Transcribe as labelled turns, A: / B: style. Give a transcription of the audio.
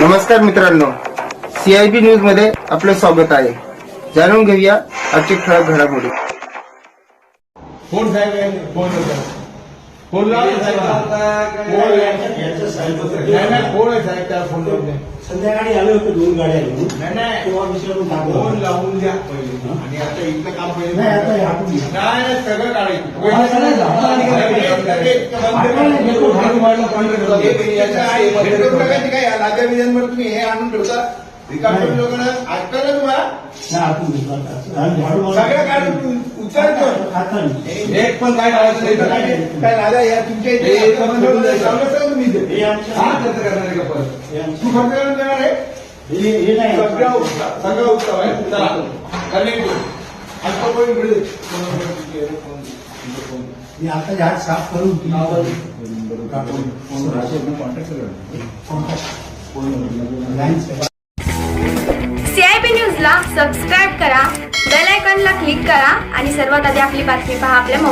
A: नमस्कार मित्रांनो. सीआयबी न्यूजमध्ये आपलं स्वागत आहे. जाणून घेऊया आजची ठळक घडामोडी.
B: फोन साहेब लावून द्या.
C: संध्याकाळी आले होते दोन गाड्या घेऊन
B: नाही नाही.
C: तेव्हा विचारून टाकलं.
B: फोन लावून द्या पहिले. आणि आता इथलं काम पहिले
C: नाही, आता हे आपण घ्या.
B: नाही नाही, सगळं काढायचं
C: हा, सगळं घ्या. आता आणि काय करायचं? आता नाही,
B: तुम्ही हे आणून ठेवता? रिकाम
C: नाही.
B: लोकांना तुम्हाला उचलतो. एक पण काय लावायचं. काय या तुमच्या तुम्ही.
C: हे
B: खर्च करणार आहे का परत? तू खर्च करून देणार आहे? सगळा सगळा आहे. कनेक्ट
C: आता झाड साफ करून
D: सीआयबी न्यूजला सबस्क्राईब करा बेल आयकॉनला क्लिक करा आणि सर्वात आधी आपली बातमी पहा आपल्या